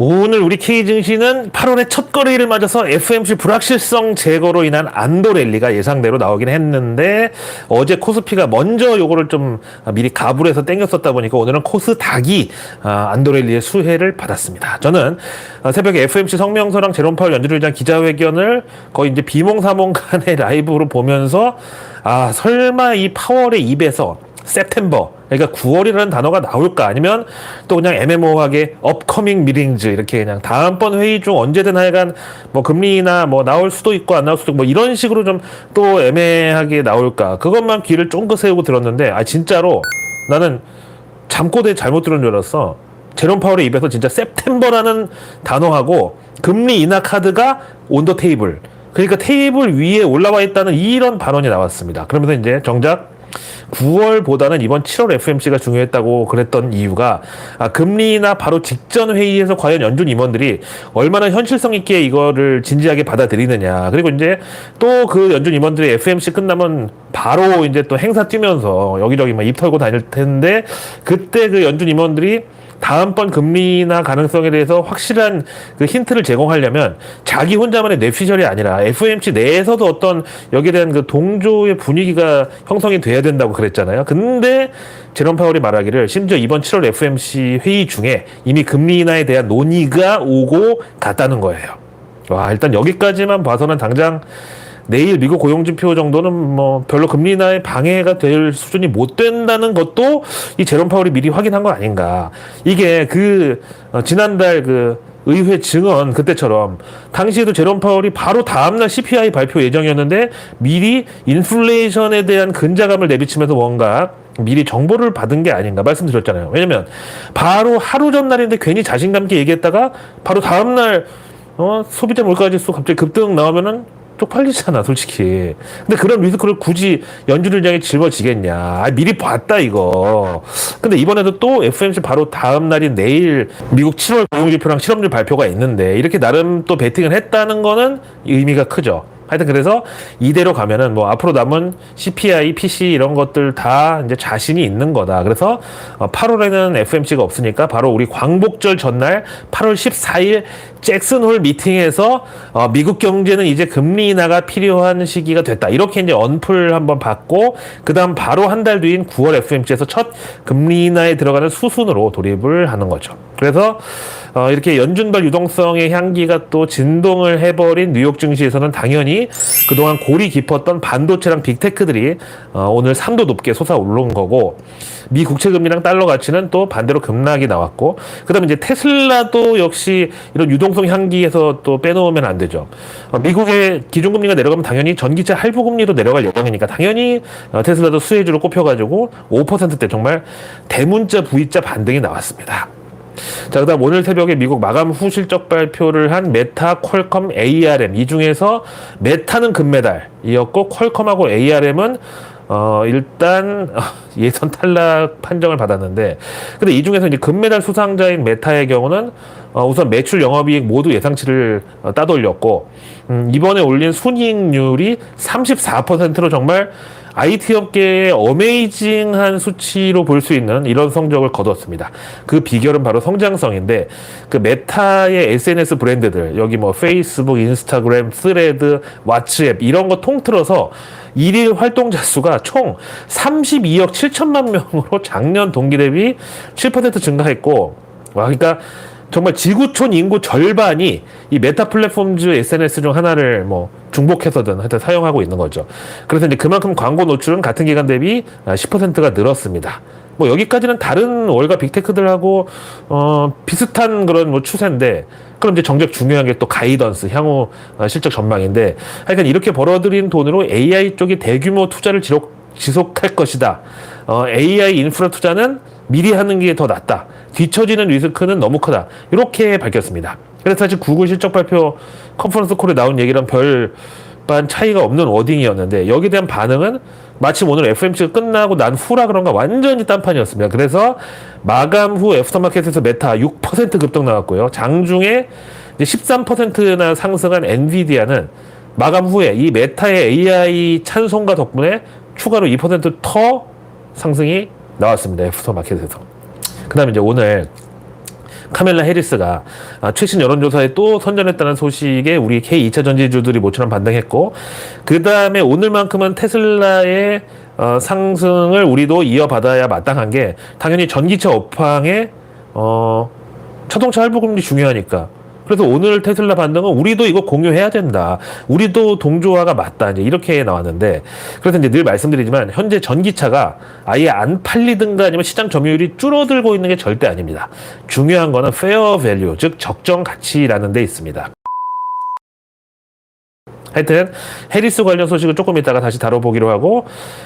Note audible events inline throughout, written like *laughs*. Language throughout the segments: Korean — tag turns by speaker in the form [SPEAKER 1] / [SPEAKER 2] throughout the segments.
[SPEAKER 1] 오늘 우리 K 증시는 8월의 첫 거래일을 맞아서 FMC 불확실성 제거로 인한 안도 랠리가 예상대로 나오긴 했는데 어제 코스피가 먼저 요거를 좀 미리 가불해서 땡겼었다 보니까 오늘은 코스닥이 아, 안도 랠리의 수혜를 받았습니다. 저는 아, 새벽에 FMC 성명서랑 제롬 파월 위한 기자회견을 거의 이제 비몽사몽간의 *laughs* 라이브로 보면서 아 설마 이 파월의 입에서 세템버 그러니까 9월이라는 단어가 나올까? 아니면 또 그냥 애매모호하게 업커밍 미팅즈 이렇게 그냥 다음번 회의 중 언제든 하여간 뭐 금리나 뭐 나올 수도 있고 안 나올 수도 있고 뭐 이런 식으로 좀 또 애매하게 나올까? 그것만 귀를 쫑긋 세우고 들었는데 아 진짜로 나는 잠꼬대 잘못 들은 줄 알았어. 제롬 파월의 입에서 진짜 september라는 단어하고 금리 인하 카드가 온더 테이블 그러니까 테이블 위에 올라와 있다는 이런 발언이 나왔습니다. 그러면서 이제 정작 9월보다는 이번 7월 FMC가 중요했다고 그랬던 이유가 아, 금리나 바로 직전 회의에서 과연 연준 임원들이 얼마나 현실성 있게 이거를 진지하게 받아들이느냐. 그리고 이제 또 그 연준 임원들이 FMC 끝나면 바로 이제 또 행사 뛰면서 여기저기 막 입 털고 다닐 텐데 그때 그 연준 임원들이 다음번 금리나 가능성에 대해서 확실한 그 힌트를 제공하려면 자기 혼자만의 뇌피셜이 아니라 FOMC 내에서도 어떤 여기에 대한 그 동조의 분위기가 형성이 돼야 된다고 그랬잖아요. 근데 제롬 파월이 말하기를 심지어 이번 7월 FOMC 회의 중에 이미 금리 인하에 대한 논의가 오고 갔다는 거예요. 와, 일단 여기까지만 봐서는 당장 내일 미국 고용지표 정도는 뭐 별로 금리 인하에 방해가 될 수준이 못 된다는 것도 이 제롬 파월이 미리 확인한 거 아닌가. 이게 그 어, 지난달 그 의회 증언 그때처럼 당시에도 제롬 파월이 바로 다음날 CPI 발표 예정이었는데 미리 인플레이션에 대한 근자감을 내비치면서 뭔가 미리 정보를 받은 게 아닌가 말씀드렸잖아요. 왜냐면 바로 하루 전날인데 괜히 자신감 있게 얘기했다가 바로 다음날 어, 소비자 물가 지수 갑자기 급등 나오면은 쪽팔리잖아, 솔직히. 근데 그런 리스크를 굳이 연준을 향해 짊어지겠냐. 아, 미리 봤다, 이거. 근데 이번에도 또 FMC 바로 다음 날인 내일 미국 7월 고용지표랑 실업률 발표가 있는데 이렇게 나름 또 베팅을 했다는 거는 의미가 크죠. 하여튼 그래서 이대로 가면은 뭐 앞으로 남은 CPI, PC 이런 것들 다 이제 자신이 있는 거다. 그래서 8월에는 FMC가 없으니까 바로 우리 광복절 전날 8월 14일 잭슨홀 미팅에서 어 미국 경제는 이제 금리 인하가 필요한 시기가 됐다. 이렇게 이제 언플 한번 받고 그다음 바로 한 달 뒤인 9월 FMC에서 첫 금리 인하에 들어가는 수순으로 돌입을 하는 거죠. 그래서 어, 이렇게 연준발 유동성의 향기가 또 진동을 해버린 뉴욕 증시에서는 당연히 그동안 골이 깊었던 반도체랑 빅테크들이 어, 오늘 3도 높게 솟아오른 거고 미 국채 금리랑 달러 가치는 또 반대로 급락이 나왔고 그다음에 이제 테슬라도 역시 이런 유동성 향기에서 또 빼놓으면 안 되죠. 어, 미국의 기준금리가 내려가면 당연히 전기차 할부 금리도 내려갈 예정이니까 당연히 어, 테슬라도 수혜주로 꼽혀가지고 5%대 정말 대문자 V자 반등이 나왔습니다. 자, 그다음 오늘 새벽에 미국 마감 후 실적 발표를 한 메타, 퀄컴, ARM 이 중에서 메타는 금메달이었고 퀄컴하고 ARM은 어, 일단 *laughs* 예선 탈락 판정을 받았는데 근데 이 중에서 이제 금메달 수상자인 메타의 경우는 어, 우선 매출 영업이익 모두 예상치를 어, 따돌렸고 음, 이번에 올린 순이익률이 34%로 정말 IT 업계의 어메이징한 수치로 볼 수 있는 이런 성적을 거뒀습니다. 그 비결은 바로 성장성인데 그 메타의 SNS 브랜드들 여기 뭐 페이스북, 인스타그램, 스레드, 왓츠앱 이런 거 통틀어서 일일 활동자 수가 총 32억 7천만 명으로 작년 동기 대비 7% 증가했고 와 그러니까 정말 지구촌 인구 절반이 이 메타 플랫폼즈 SNS 중 하나를 뭐 중복해서든 하여튼 사용하고 있는 거죠. 그래서 이제 그만큼 광고 노출은 같은 기간 대비 10%가 늘었습니다. 뭐 여기까지는 다른 월가 빅테크들하고 어 비슷한 그런 뭐 추세인데 그럼 이제 정작 중요한 게 또 가이던스 향후 어, 실적 전망인데 하여간 이렇게 벌어들인 돈으로 AI 쪽이 대규모 투자를 지속, 지속할 것이다. 어, AI 인프라 투자는 미리 하는 게 더 낫다. 뒤처지는 리스크는 너무 크다. 이렇게 밝혔습니다. 그래서 사실 구글 실적 발표 컨퍼런스 콜에 나온 얘기랑 별반 차이가 없는 워딩이었는데 여기에 대한 반응은 마침 오늘 FMC가 끝나고 난 후라 그런가 완전히 딴판이었습니다. 그래서 마감 후 애프터마켓에서 메타 6% 급등 나왔고요. 장중에 13%나 상승한 엔비디아는 마감 후에 이 메타의 AI 찬송가 덕분에 추가로 2%더 상승이 나왔습니다. 애프터마켓에서. 그 다음에 이제 오늘 카멜라 해리스가 아, 최신 여론조사에 또 선전했다는 소식에 우리 K2차 전지주들이 모처럼 반등했고 그 다음에 오늘만큼은 테슬라의 어, 상승을 우리도 이어받아야 마땅한 게 당연히 전기차 업황에 어, 자동차 할부금리 중요하니까. 그래서 오늘 테슬라 반등은 우리도 이거 공유해야 된다. 우리도 동조화가 맞다. 이제 이렇게 나왔는데 그래서 이제 늘 말씀드리지만 현재 전기차가 아예 안 팔리든가 아니면 시장 점유율이 줄어들고 있는 게 절대 아닙니다. 중요한 거는 페어 밸류, 즉 적정 가치라는 데 있습니다. 하여튼 해리스 관련 소식은 조금 이따가 다시 다뤄보기로 하고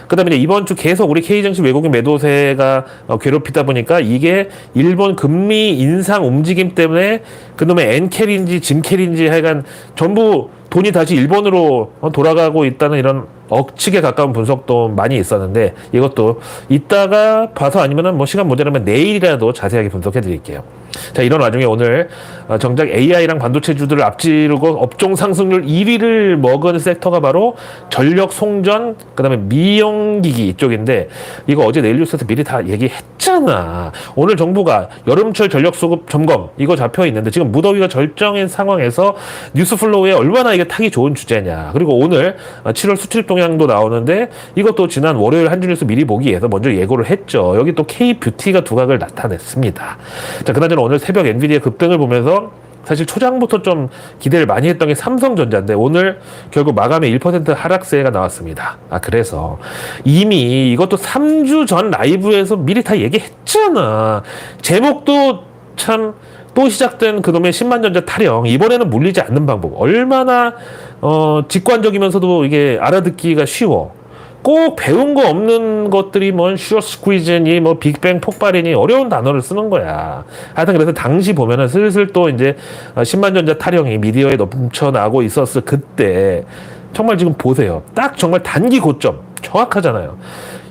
[SPEAKER 1] 그다음에 이제 이번 주 계속 우리 K증시 외국인 매도세가 어, 괴롭히다 보니까 이게 일본 금리 인상 움직임 때문에 그놈의 엔캐리인지 짐 캐리인지 하여간 전부 돈이 다시 일본으로 어, 돌아가고 있다는 이런 억측에 가까운 분석도 많이 있었는데 이것도 이따가 봐서 아니면은 뭐 시간 모자라면 내일이라도 자세하게 분석해 드릴게요. 자, 이런 와중에 오늘 어, 정작 AI랑 반도체주들을 앞지르고 업종 상승률 1위를 먹은 섹터가 바로 전력 송전, 그 다음에 미용기기 이쪽인데 이거 어제 내일 뉴스에서 미리 다 얘기했잖아. 오늘 정부가 여름철 전력 수급 점검 이거 잡혀 있는데 지금 무더위가 절정인 상황에서 뉴스 플로우에 얼마나 이게 타기 좋은 주제냐. 그리고 오늘 어, 7월 수출 동향도 나오는데 이것도 지난 월요일 한주 뉴스 미리 보기에서 먼저 예고를 했죠. 여기 또 K 뷰티가 두각을 나타냈습니다. 자, 그나저나 오늘 새벽 엔비디아 급등을 보면서 사실 초장부터 좀 기대를 많이 했던 게 삼성전자인데 오늘 결국 마감에 1% 하락세가 나왔습니다. 아 그래서 이미 이것도 3주 전 라이브에서 미리 다 얘기했잖아. 제목도 참 또 시작된 그놈의 10만 전자 타령 이번에는 물리지 않는 방법 얼마나 어 직관적이면서도 이게 알아듣기가 쉬워. 꼭 배운 거 없는 것들이 뭔 슈어 스퀴즈니 뭐 빅뱅 폭발이니 어려운 단어를 쓰는 거야. 하여튼 그래서 당시 보면은 슬슬 또 이제 10만 전자 타령이 미디어에 넘쳐나고 있었을 그때 정말 지금 보세요. 딱 정말 단기 고점 정확하잖아요.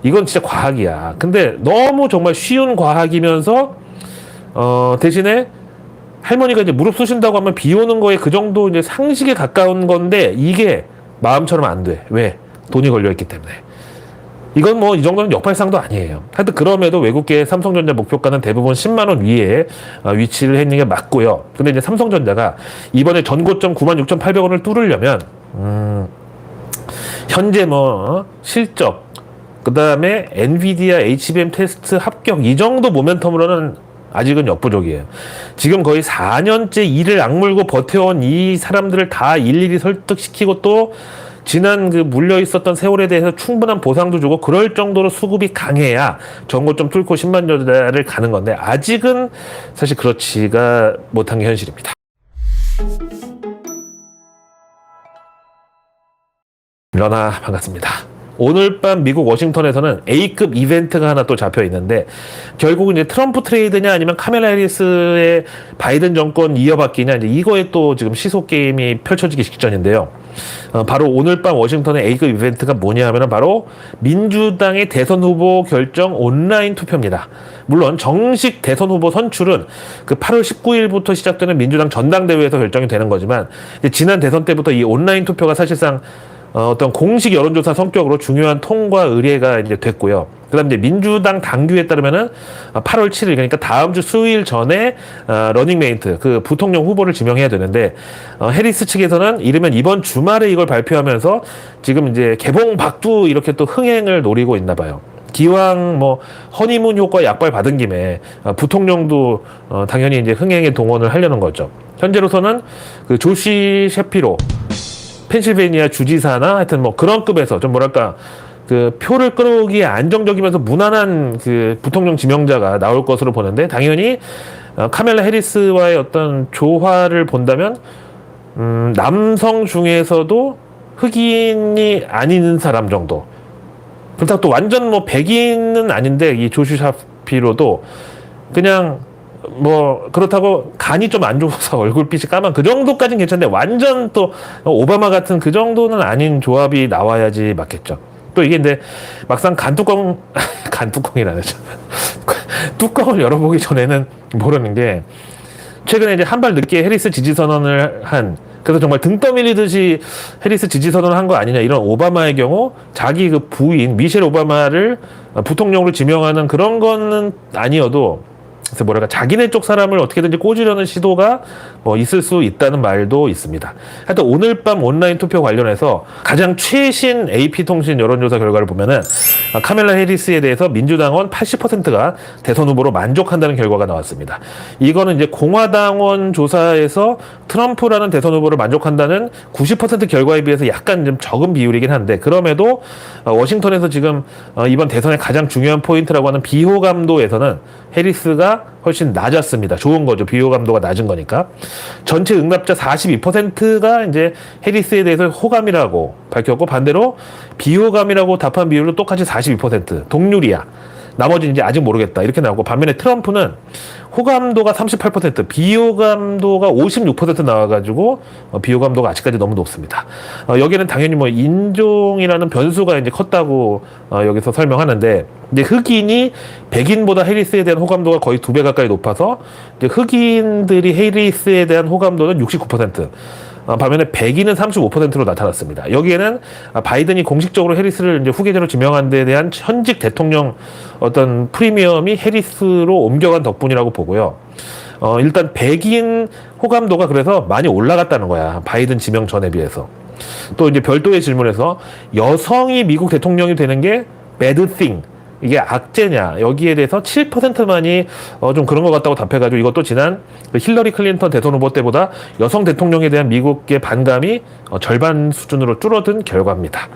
[SPEAKER 1] 이건 진짜 과학이야. 근데 너무 정말 쉬운 과학이면서 어 대신에 할머니가 이제 무릎 쑤신다고 하면 비 오는 거에 그 정도 이제 상식에 가까운 건데 이게 마음처럼 안 돼. 왜? 돈이 걸려 있기 때문에. 이건 뭐 이 정도는 역발상도 아니에요. 하여튼 그럼에도 외국계 삼성전자 목표가는 대부분 10만 원 위에 어, 위치를 했는 게 맞고요. 근데 이제 삼성전자가 이번에 전고점 96,800원을 뚫으려면 음, 현재 뭐 어, 실적 그다음에 엔비디아 HBM 테스트 합격 이 정도 모멘텀으로는 아직은 역부족이에요. 지금 거의 4년째 이를 악물고 버텨온 이 사람들을 다 일일이 설득시키고 또 지난 그 물려 있었던 세월에 대해서 충분한 보상도 주고 그럴 정도로 수급이 강해야 전고점 뚫고 10만 여자를 가는 건데 아직은 사실 그렇지가 못한 게 현실입니다. 러나 반갑습니다. 오늘 밤 미국 워싱턴에서는 A급 이벤트가 하나 또 잡혀 있는데 결국은 이제 트럼프 트레이드냐 아니면 카멜라 해리스의 바이든 정권 이어받기냐 이제 이거에 또 지금 시속 게임이 펼쳐지기 직전인데요. 어, 바로 오늘 밤 워싱턴의 A급 이벤트가 뭐냐 하면은 바로 민주당의 대선 후보 결정 온라인 투표입니다. 물론 정식 대선 후보 선출은 그 8월 19일부터 시작되는 민주당 전당대회에서 결정이 되는 거지만 지난 대선 때부터 이 온라인 투표가 사실상 어, 어떤 공식 여론조사 성격으로 중요한 통과 의뢰가 이제 됐고요. 그 다음에 이제 민주당 당규에 따르면은 8월 7일, 그러니까 다음 주 수요일 전에 어, 러닝메이트, 그 부통령 후보를 지명해야 되는데, 어, 해리스 측에서는 이르면 이번 주말에 이걸 발표하면서 지금 이제 개봉 박두 이렇게 또 흥행을 노리고 있나 봐요. 기왕 뭐 허니문 효과 약발 받은 김에 어, 부통령도 어, 당연히 이제 흥행에 동원을 하려는 거죠. 현재로서는 그 조시 셰피로 펜실베니아 주지사나 하여튼 뭐 그런 급에서 좀 뭐랄까 그 표를 끌어오기에 안정적이면서 무난한 그 부통령 지명자가 나올 것으로 보는데 당연히 어, 카멜라 해리스와의 어떤 조화를 본다면 음, 남성 중에서도 흑인이 아닌 사람 정도. 그렇다고 또 완전 뭐 백인은 아닌데 이 조슈 샤피로도 그냥 뭐 그렇다고 간이 좀 안 좋아서 *laughs* 얼굴빛이 까만 그 정도까지는 괜찮은데 완전 또 오바마 같은 그 정도는 아닌 조합이 나와야지 맞겠죠. 또 이게 근데 막상 간 뚜껑 *laughs* 간 뚜껑이라는 *laughs* 뚜껑을 열어보기 전에는 모르는 게 최근에 이제 한 발 늦게 해리스 지지 선언을 한 그래서 정말 등 떠밀리듯이 해리스 지지 선언을 한 거 아니냐 이런 오바마의 경우 자기 그 부인 미셸 오바마를 부통령으로 지명하는 그런 거는 아니어도 그래서 뭐랄까 자기네 쪽 사람을 어떻게든지 꽂으려는 시도가 뭐 있을 수 있다는 말도 있습니다. 하여튼 오늘 밤 온라인 투표 관련해서 가장 최신 AP통신 여론조사 결과를 보면은 아, 카멜라 해리스에 대해서 민주당원 80%가 대선 후보로 만족한다는 결과가 나왔습니다. 이거는 이제 공화당원 조사에서 트럼프라는 대선 후보를 만족한다는 90% 결과에 비해서 약간 좀 적은 비율이긴 한데 그럼에도 어, 워싱턴에서 지금 어, 이번 대선의 가장 중요한 포인트라고 하는 비호감도에서는 해리스가 훨씬 낮았습니다. 좋은 거죠. 비호감도가 낮은 거니까. 전체 응답자 42%가 이제 해리스에 대해서 호감이라고 밝혔고 반대로 비호감이라고 답한 비율도 똑같이 42% 동률이야. 나머지는 이제 아직 모르겠다 이렇게 나오고 반면에 트럼프는 호감도가 38% 비호감도가 56% 나와가지고 어, 비호감도가 아직까지 너무 높습니다. 어, 여기는 당연히 뭐 인종이라는 변수가 이제 컸다고 어, 여기서 설명하는데 이제 흑인이 백인보다 해리스에 대한 호감도가 거의 두 배 가까이 높아서 이제 흑인들이 해리스에 대한 호감도는 69%. 어, 반면에 백인은 35%로 나타났습니다. 여기에는 아, 바이든이 공식적으로 해리스를 이제 후계자로 지명한 데 대한 현직 대통령 어떤 프리미엄이 해리스로 옮겨간 덕분이라고 보고요. 어, 일단 백인 호감도가 그래서 많이 올라갔다는 거야. 바이든 지명 전에 비해서. 또 이제 별도의 질문에서 여성이 미국 대통령이 되는 게 bad thing. 이게 악재냐 여기에 대해서 7%만이 어, 좀 그런 것 같다고 답해가지고 이것도 지난 그 힐러리 클린턴 대선 후보 때보다 여성 대통령에 대한 미국의 반감이 어, 절반 수준으로 줄어든 결과입니다.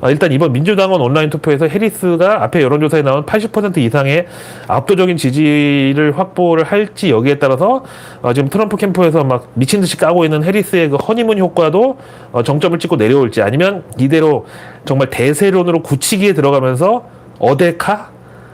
[SPEAKER 1] 어, 일단 이번 민주당원 온라인 투표에서 해리스가 앞에 여론조사에 나온 80% 이상의 압도적인 지지를 확보를 할지 여기에 따라서 어, 지금 트럼프 캠프에서 막 미친 듯이 까고 있는 해리스의 그 허니문 효과도 어, 정점을 찍고 내려올지 아니면 이대로 정말 대세론으로 굳히기에 들어가면서 어데카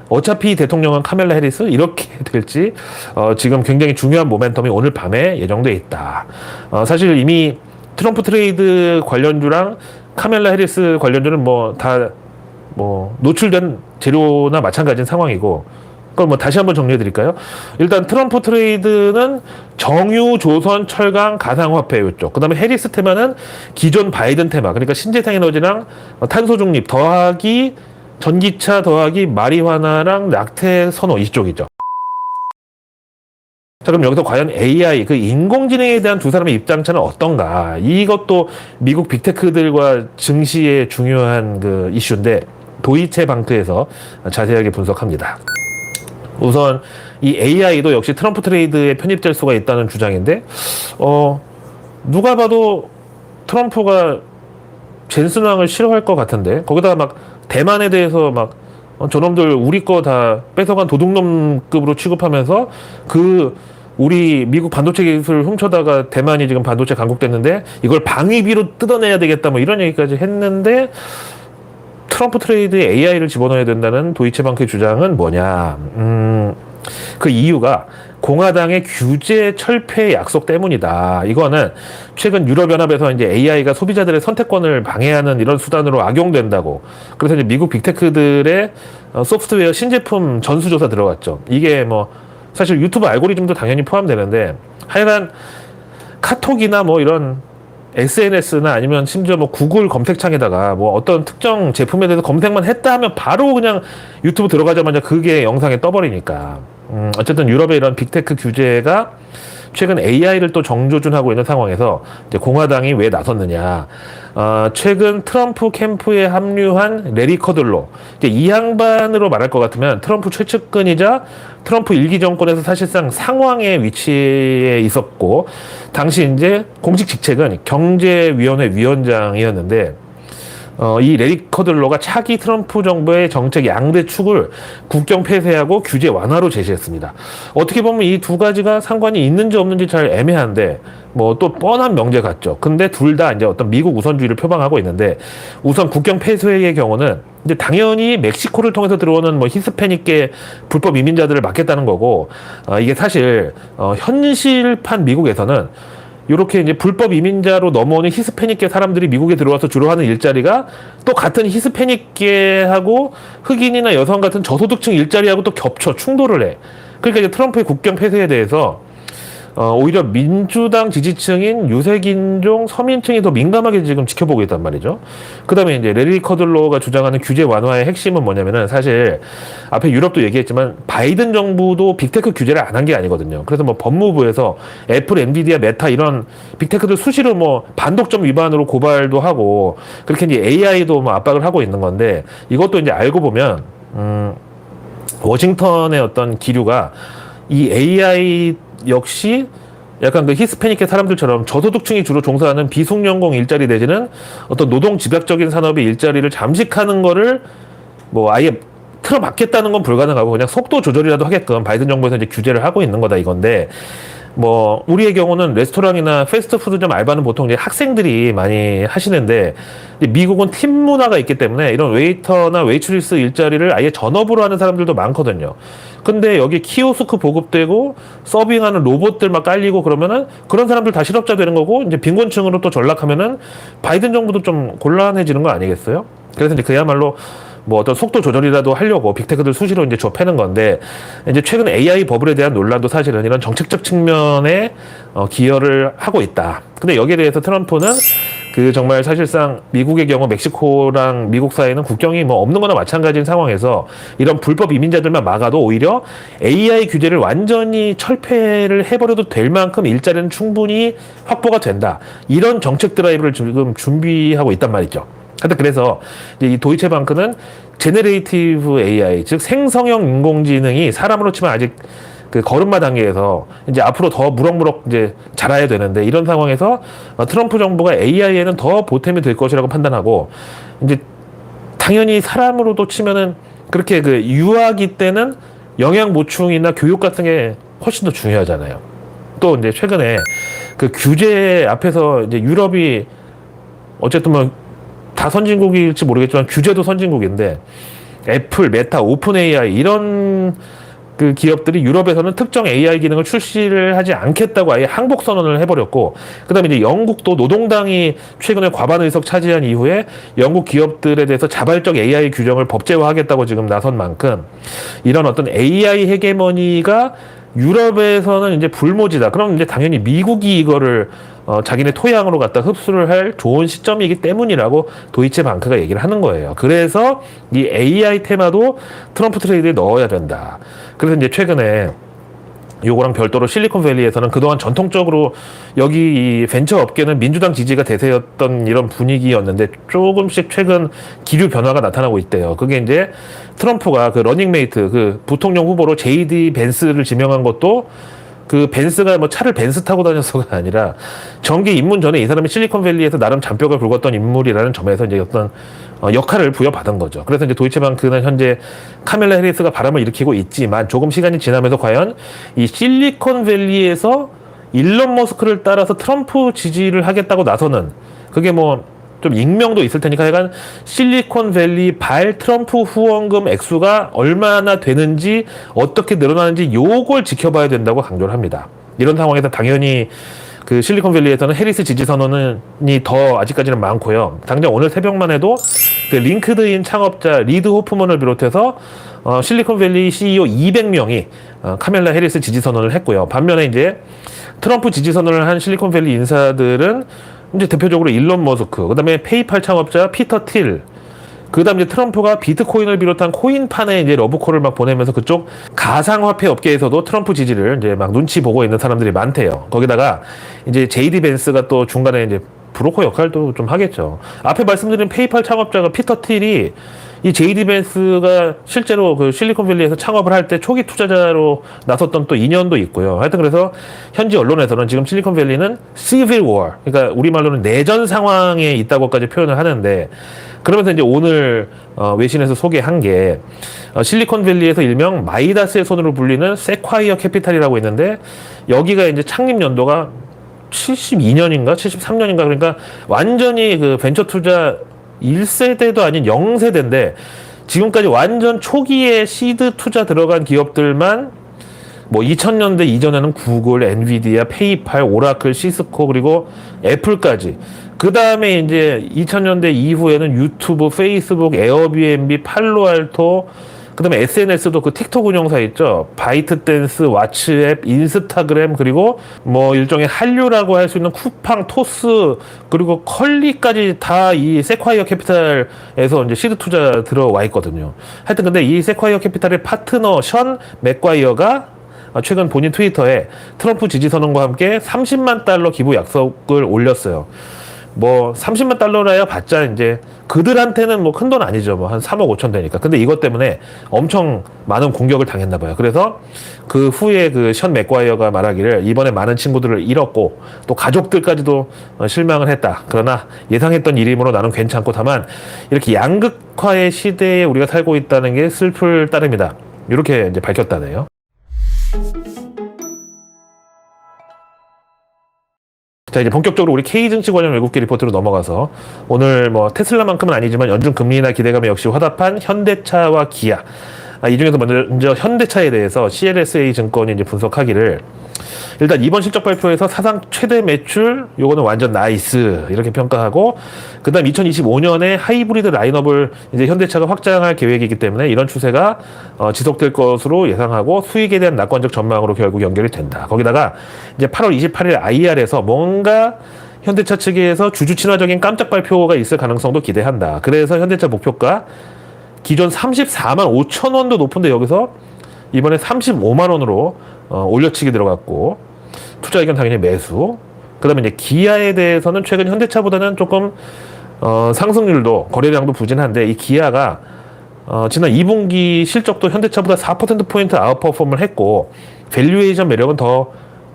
[SPEAKER 1] 어차피 대통령은 카멜라 해리스 이렇게 *laughs* 될지 어, 지금 굉장히 중요한 모멘텀이 오늘 밤에 예정돼 있다. 어, 사실 이미 트럼프 트레이드 관련주랑 카멜라 해리스 관련주는 뭐 다뭐 노출된 재료나 마찬가지인 상황이고 그걸 뭐 다시 한번 정리해 드릴까요? 일단 트럼프 트레이드는 정유, 조선, 철강, 가상화폐 이쪽. 그다음에 해리스 테마는 기존 바이든 테마. 그러니까 신재생 에너지랑 탄소 중립 더하기 전기차 더하기 마리화나랑 낙태 선호 이쪽이죠. 자, 그럼 여기서 과연 AI, 그 인공지능에 대한 두 사람의 입장차는 어떤가? 이것도 미국 빅테크들과 증시의 중요한 그 이슈인데, 도이체 방크에서 자세하게 분석합니다. 우선 이 AI도 역시 트럼프 트레이드에 편입될 수가 있다는 주장인데, 어, 누가 봐도 트럼프가 젠슨왕을 싫어할 것 같은데, 거기다가 막 대만에 대해서 막 어, 저놈들 우리 거 다 뺏어간 도둑놈급으로 취급하면서 그 우리 미국 반도체 기술 훔쳐다가 대만이 지금 반도체 강국됐는데 이걸 방위비로 뜯어내야 되겠다 뭐 이런 얘기까지 했는데 트럼프 트레이드에 AI를 집어넣어야 된다는 도이체방크의 주장은 뭐냐? 음, 그 이유가 공화당의 규제 철폐 약속 때문이다. 이거는 최근 유럽연합에서 이제 AI가 소비자들의 선택권을 방해하는 이런 수단으로 악용된다고. 그래서 이제 미국 빅테크들의 어, 소프트웨어 신제품 전수조사 들어갔죠. 이게 뭐 사실 유튜브 알고리즘도 당연히 포함되는데 하여간 카톡이나 뭐 이런 SNS나 아니면 심지어 뭐 구글 검색창에다가 뭐 어떤 특정 제품에 대해서 검색만 했다 하면 바로 그냥 유튜브 들어가자마자 그게 영상에 떠버리니까. 음, 어쨌든 유럽의 이런 빅테크 규제가 최근 AI를 또 정조준하고 있는 상황에서 공화당이 왜 나섰느냐. 어, 최근 트럼프 캠프에 합류한 레리 커들로 이 양반으로 말할 것 같으면 트럼프 최측근이자 트럼프 일기 정권에서 사실상 상황의 위치에 있었고 당시 이제 공식 직책은 경제위원회 위원장이었는데 어, 이 레리 커들로가 차기 트럼프 정부의 정책 양대 축을 국경 폐쇄하고 규제 완화로 제시했습니다. 어떻게 보면 이 두 가지가 상관이 있는지 없는지 잘 애매한데 뭐 또 뻔한 명제 같죠. 근데 둘 다 이제 어떤 미국 우선주의를 표방하고 있는데 우선 국경 폐쇄의 경우는 이제 당연히 멕시코를 통해서 들어오는 뭐 히스패닉계 불법 이민자들을 막겠다는 거고 어, 이게 사실 어, 현실판 미국에서는 이렇게 이제 불법 이민자로 넘어오는 히스패닉계 사람들이 미국에 들어와서 주로 하는 일자리가 또 같은 히스패닉계하고 흑인이나 여성 같은 저소득층 일자리하고 또 겹쳐 충돌을 해. 그러니까 이제 트럼프의 국경 폐쇄에 대해서 어, 오히려 민주당 지지층인 유색인종 서민층이 더 민감하게 지금 지켜보고 있단 말이죠. 그 다음에 이제 레리 커들로가 주장하는 규제 완화의 핵심은 뭐냐면은 사실 앞에 유럽도 얘기했지만 바이든 정부도 빅테크 규제를 안 한 게 아니거든요. 그래서 뭐 법무부에서 애플, 엔비디아, 메타 이런 빅테크들 수시로 뭐 반독점 위반으로 고발도 하고 그렇게 이제 AI도 뭐 압박을 하고 있는 건데 이것도 이제 알고 보면 음, 워싱턴의 어떤 기류가 이 AI 역시 약간 그 히스패닉의 사람들처럼 저소득층이 주로 종사하는 비숙련공 일자리 내지는 어떤 노동 집약적인 산업의 일자리를 잠식하는 거를 뭐 아예 틀어막겠다는 건 불가능하고 그냥 속도 조절이라도 하게끔 바이든 정부에서 이제 규제를 하고 있는 거다 이건데 뭐 우리의 경우는 레스토랑이나 패스트푸드점 알바는 보통 이제 학생들이 많이 하시는데 미국은 팀 문화가 있기 때문에 이런 웨이터나 웨이트리스 일자리를 아예 전업으로 하는 사람들도 많거든요. 근데 여기 키오스크 보급되고 서빙하는 로봇들 막 깔리고 그러면은 그런 사람들 다 실업자 되는 거고 이제 빈곤층으로 또 전락하면은 바이든 정부도 좀 곤란해지는 거 아니겠어요? 그래서 이제 그야말로 뭐 어떤 속도 조절이라도 하려고 빅테크들 수시로 이제 줘 패는 건데 이제 최근 AI 버블에 대한 논란도 사실은 이런 정책적 측면에 어, 기여를 하고 있다. 근데 여기에 대해서 트럼프는 그 정말 사실상 미국의 경우 멕시코랑 미국 사이는 국경이 뭐 없는 거나 마찬가지인 상황에서 이런 불법 이민자들만 막아도 오히려 AI 규제를 완전히 철폐를 해버려도 될 만큼 일자리는 충분히 확보가 된다. 이런 정책 드라이브를 지금 준비하고 있단 말이죠. 하여튼 그래서 이 도이체 방크는 제네레이티브 AI 즉 생성형 인공지능이 사람으로 치면 아직 그 걸음마 단계에서 이제 앞으로 더 무럭무럭 이제 자라야 되는데 이런 상황에서 어, 트럼프 정부가 AI에는 더 보탬이 될 것이라고 판단하고 이제 당연히 사람으로도 치면은 그렇게 그 유아기 때는 영양 보충이나 교육 같은 게 훨씬 더 중요하잖아요. 또 이제 최근에 그 규제 앞에서 이제 유럽이 어쨌든 뭐 다 선진국일지 모르겠지만 규제도 선진국인데 애플, 메타, 오픈 AI 이런 그 기업들이 유럽에서는 특정 AI 기능을 출시를 하지 않겠다고 아예 항복 선언을 해버렸고 그다음에 이제 영국도 노동당이 최근에 과반 의석 차지한 이후에 영국 기업들에 대해서 자발적 AI 규정을 법제화하겠다고 지금 나선 만큼 이런 어떤 AI 헤게머니가 유럽에서는 이제 불모지다. 그럼 이제 당연히 미국이 이거를 어, 자기네 토양으로 갖다 흡수를 할 좋은 시점이기 때문이라고 도이체 방크가 얘기를 하는 거예요. 그래서 이 AI 테마도 트럼프 트레이드에 넣어야 된다. 그래서 이제 최근에 요거랑 별도로 실리콘밸리에서는 그동안 전통적으로 여기 이 벤처 업계는 민주당 지지가 대세였던 이런 분위기였는데 조금씩 최근 기류 변화가 나타나고 있대요. 그게 이제 트럼프가 그 러닝메이트 그 부통령 후보로 제이디 벤스를 지명한 것도 그 벤스가 뭐 차를 벤스 타고 다녀서가 *laughs* 아니라 정계 입문 전에 이 사람이 실리콘밸리에서 나름 잔뼈가 굵었던 인물이라는 점에서 이제 어떤 어, 역할을 부여받은 거죠. 그래서 이제 도이체방크는 현재 카멜라 해리스가 바람을 일으키고 있지만 조금 시간이 지나면서 과연 이 실리콘밸리에서 일론 머스크를 따라서 트럼프 지지를 하겠다고 나서는 그게 뭐 좀 익명도 있을 테니까 약간 실리콘밸리 발 트럼프 후원금 액수가 얼마나 되는지 어떻게 늘어나는지 요걸 지켜봐야 된다고 강조를 합니다. 이런 상황에서 당연히 그 실리콘밸리에서는 해리스 지지 선언이 더 아직까지는 많고요. 당장 오늘 새벽만 해도 그 링크드인 창업자 리드 호프먼을 비롯해서 어, 실리콘밸리 CEO 200명이 어, 카멜라 해리스 지지 선언을 했고요. 반면에 이제 트럼프 지지 선언을 한 실리콘밸리 인사들은 이제 대표적으로 일론 머스크, 그다음에 페이팔 창업자 피터 틸, 그다음 이제 트럼프가 비트코인을 비롯한 코인판에 이제 러브콜을 막 보내면서 그쪽 가상화폐 업계에서도 트럼프 지지를 이제 막 눈치 보고 있는 사람들이 많대요. 거기다가 이제 제이디 벤스가 또 중간에 이제 브로커 역할도 좀 하겠죠. 앞에 말씀드린 페이팔 창업자가 피터 틸이 이 제이디 벤스가 실제로 그 실리콘밸리에서 창업을 할 때 초기 투자자로 나섰던 또 인연도 있고요. 하여튼 그래서 현지 언론에서는 지금 실리콘밸리는 civil war, 그러니까 우리말로는 내전 상황에 있다고까지 표현을 하는데 그러면서 이제 오늘 어, 외신에서 소개한 게 어, 실리콘밸리에서 일명 마이다스의 손으로 불리는 세콰이어 캐피탈이라고 있는데 여기가 이제 창립 연도가 72년인가 73년인가 그러니까 완전히 그 벤처 투자 1세대도 아닌 0세대인데 지금까지 완전 초기에 시드 투자 들어간 기업들만 뭐 2000년대 이전에는 구글, 엔비디아, 페이팔, 오라클, 시스코 그리고 애플까지 그 다음에 이제 2000년대 이후에는 유튜브, 페이스북, 에어비앤비, 팔로알토 그다음에 SNS도 그 틱톡 운영사 있죠. 바이트댄스, 왓츠앱, 인스타그램 그리고 뭐 일종의 한류라고 할 수 있는 쿠팡, 토스 그리고 컬리까지 다 이 세콰이어 캐피탈에서 이제 시드 투자 들어와 있거든요. 하여튼 근데 이 세콰이어 캐피탈의 파트너 션 맥과이어가 최근 본인 트위터에 트럼프 지지 선언과 함께 30만 달러 기부 약속을 올렸어요. 뭐 30만 달러라야 봤자 이제 그들한테는 뭐 큰 돈 아니죠. 뭐 한 3억 5천 되니까. 근데 이것 때문에 엄청 많은 공격을 당했나 봐요. 그래서 그 후에 그 션 맥과이어가 말하기를 이번에 많은 친구들을 잃었고 또 가족들까지도 어, 실망을 했다. 그러나 예상했던 일이므로 나는 괜찮고 다만 이렇게 양극화의 시대에 우리가 살고 있다는 게 슬플 따름이다. 이렇게 이제 밝혔다네요. 자 이제 본격적으로 우리 K 증시 관련 외국계 리포트로 넘어가서 오늘 뭐 테슬라만큼은 아니지만 연준 금리 인하 기대감에 역시 화답한 현대차와 기아. 아, 이 중에서 먼저, 먼저 현대차에 대해서 CLSA 증권이 이제 분석하기를 일단 이번 실적 발표에서 사상 최대 매출 요거는 완전 나이스 이렇게 평가하고 그다음 2025년에 하이브리드 라인업을 이제 현대차가 확장할 계획이기 때문에 이런 추세가 어, 지속될 것으로 예상하고 수익에 대한 낙관적 전망으로 결국 연결이 된다. 거기다가 이제 8월 28일 IR에서 뭔가 현대차 측에서 주주 친화적인 깜짝 발표가 있을 가능성도 기대한다. 그래서 현대차 목표가 기존 34만 5천 원도 높은데 여기서 이번에 35만 원으로 어, 올려치기 들어갔고 투자 의견 당연히 매수. 그다음에 이제 기아에 대해서는 최근 현대차보다는 조금 어, 상승률도 거래량도 부진한데 이 기아가 어, 지난 2분기 실적도 현대차보다 4% 포인트 아웃퍼폼을 했고 밸류에이션 매력은 더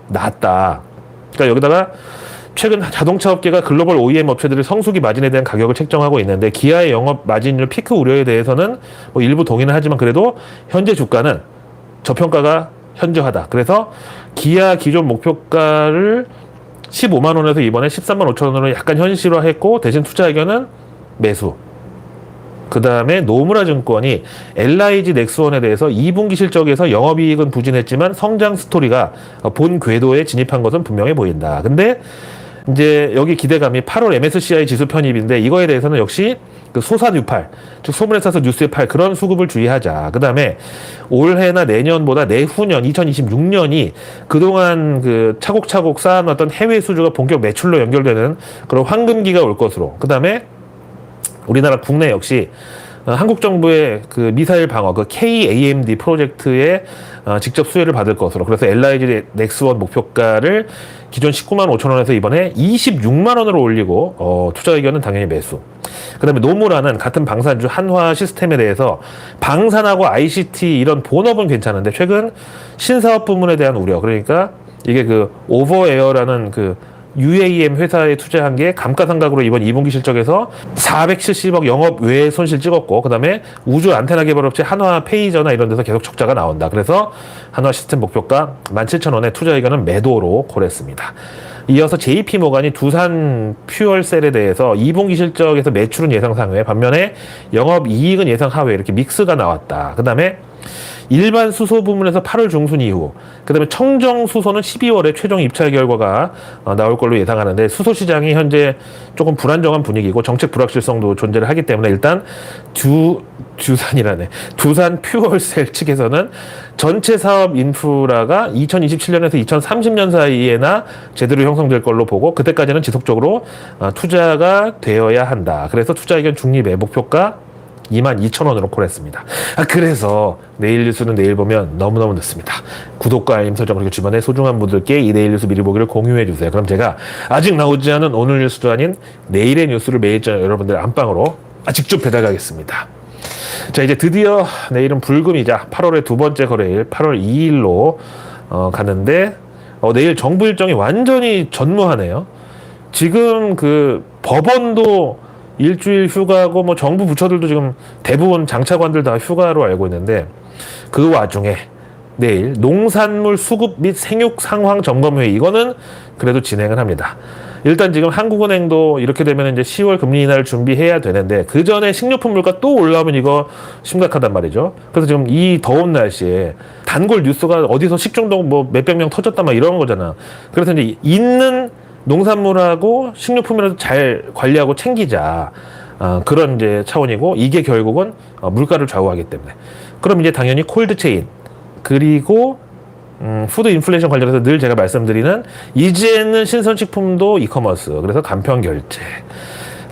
[SPEAKER 1] 낮다. 그러니까 여기다가 최근 자동차 업계가 글로벌 OEM 업체들의 성수기 마진에 대한 가격을 책정하고 있는데 기아의 영업 마진율 피크 우려에 대해서는 뭐 일부 동의는 하지만 그래도 현재 주가는 저평가가 현저하다. 그래서 기아 기존 목표가를 15만 원에서 이번에 13만 5천 원으로 약간 현실화했고 대신 투자 의견은 매수. 그 다음에 노무라 증권이 LIG 넥스원에 대해서 2분기 실적에서 영업이익은 부진했지만 성장 스토리가 본 궤도에 진입한 것은 분명해 보인다. 근데 이제 여기 기대감이 8월 MSCI 지수 편입인데 이거에 대해서는 역시 그 소사 뉴팔, 즉 소문에 싸서 뉴스에 팔 그런 수급을 주의하자. 그 다음에 올해나 내년보다 내후년 2026년이 그동안 그 차곡차곡 쌓아놨던 해외 수주가 본격 매출로 연결되는 그런 황금기가 올 것으로. 그 다음에 우리나라 국내 역시 어, 한국 정부의 그 미사일 방어 그 KAMD 프로젝트에 어, 직접 수혜를 받을 것으로 그래서 LIG 넥스원 목표가를 기존 19만 5천 원에서 이번에 26만 원으로 올리고 어, 투자 의견은 당연히 매수. 그다음에 노무라는 같은 방산주 한화 시스템에 대해서 방산하고 ICT 이런 본업은 괜찮은데 최근 신사업 부문에 대한 우려 그러니까 이게 그 오버에어라는 그 UAM 회사에 투자한 게 감가상각으로 이번 2분기 실적에서 470억 영업 외 손실 찍었고 그다음에 우주 안테나 개발업체 한화 페이저나 이런 데서 계속 적자가 나온다. 그래서 한화 시스템 목표가 17,000원에 투자 의견은 매도로 고랬습니다. 이어서 JP 모간이 두산 퓨얼셀에 대해서 2분기 실적에서 매출은 예상 상회 반면에 영업 이익은 예상 하회 이렇게 믹스가 나왔다. 그다음에 일반 수소 부문에서 8월 중순 이후, 그 다음에 청정 수소는 12월에 최종 입찰 결과가 어, 나올 걸로 예상하는데 수소 시장이 현재 조금 불안정한 분위기고 정책 불확실성도 존재를 하기 때문에 일단 두, 두산이라네. 두산 퓨얼셀 측에서는 전체 사업 인프라가 2027년에서 2030년 사이에나 제대로 형성될 걸로 보고 그때까지는 지속적으로 어, 투자가 되어야 한다. 그래서 투자 의견 중립의 목표가 22,000원으로 콜했습니다. 아, 그래서 내일 뉴스는 내일 보면 너무너무 늦습니다. 구독과 알림 설정 그리고 주변에 소중한 분들께 이 내일 뉴스 미리 보기를 공유해 주세요. 그럼 제가 아직 나오지 않은 오늘 뉴스도 아닌 내일의 뉴스를 매일 저 여러분들 안방으로 아, 직접 배달가겠습니다. 자 이제 드디어 내일은 불금이자 8월의 두 번째 거래일 8월 2일로 어, 가는데 어, 내일 정부 일정이 완전히 전무하네요. 지금 그 법원도 일주일 휴가고 뭐 정부 부처들도 지금 대부분 장차관들 다 휴가로 알고 있는데 그 와중에 내일 농산물 수급 및 생육 상황 점검 회의 이거는 그래도 진행을 합니다. 일단 지금 한국은행도 이렇게 되면 이제 10월 금리 인하를 준비해야 되는데 그 전에 식료품 물가 또 올라오면 이거 심각하단 말이죠. 그래서 지금 이 더운 날씨에 단골 뉴스가 어디서 식중독 뭐 몇백 명 터졌다 막 이런 거잖아. 그래서 이제 있는 농산물하고 식료품이라도 잘 관리하고 챙기자. 어, 그런 이제 차원이고 이게 결국은 어, 물가를 좌우하기 때문에. 그럼 이제 당연히 콜드 체인. 그리고 음, 푸드 인플레이션 관련해서 늘 제가 말씀드리는 이제는 신선식품도 이커머스. 그래서 간편 결제.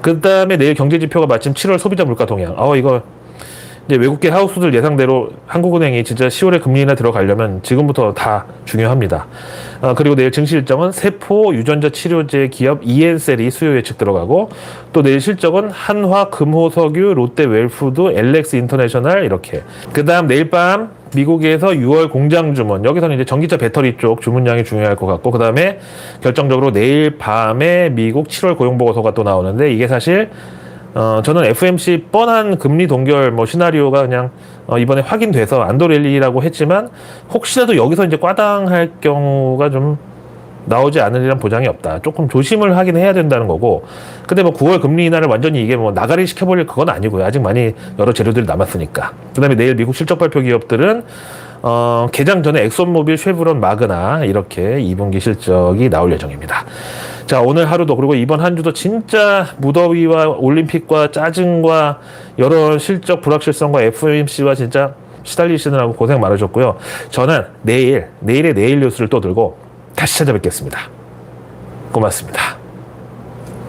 [SPEAKER 1] 그 다음에 내일 경제 지표가 마침 7월 소비자 물가 동향. 어 이거 이제 외국계 하우스들 예상대로 한국은행이 진짜 10월에 금리 인하 들어가려면 지금부터 다 중요합니다. 어, 그리고 내일 증시 일정은 세포 유전자 치료제 기업 이엔셀이 수요 예측 들어가고 또 내일 실적은 한화 금호석유 롯데 웰푸드 엘렉스 인터내셔널 이렇게 그 다음 내일 밤 미국에서 6월 공장 주문 여기서는 이제 전기차 배터리 쪽 주문량이 중요할 것 같고 그 다음에 결정적으로 내일 밤에 미국 7월 고용 보고서가 또 나오는데 이게 사실 어, 저는 FMC 뻔한 금리 동결 뭐 시나리오가 그냥 어, 이번에 확인돼서 안도렐리라고 했지만 혹시라도 여기서 이제 과당할 경우가 좀 나오지 않으리란 보장이 없다. 조금 조심을 하긴 해야 된다는 거고. 근데 뭐 9월 금리 인하를 완전히 이게 뭐 나가리 시켜버릴 그건 아니고요. 아직 많이 여러 재료들이 남았으니까. 그 다음에 내일 미국 실적 발표 기업들은 어, 개장 전에 엑손모빌, 쉐브론, 마그나 이렇게 2분기 실적이 나올 예정입니다. 자, 오늘 하루도 그리고 이번 한 주도 진짜 무더위와 올림픽과 짜증과 여러 실적 불확실성과 FOMC와 진짜 시달리시느라고 고생 많으셨고요. 저는 내일, 내일의 내일 뉴스를 또 들고 다시 찾아뵙겠습니다. 고맙습니다.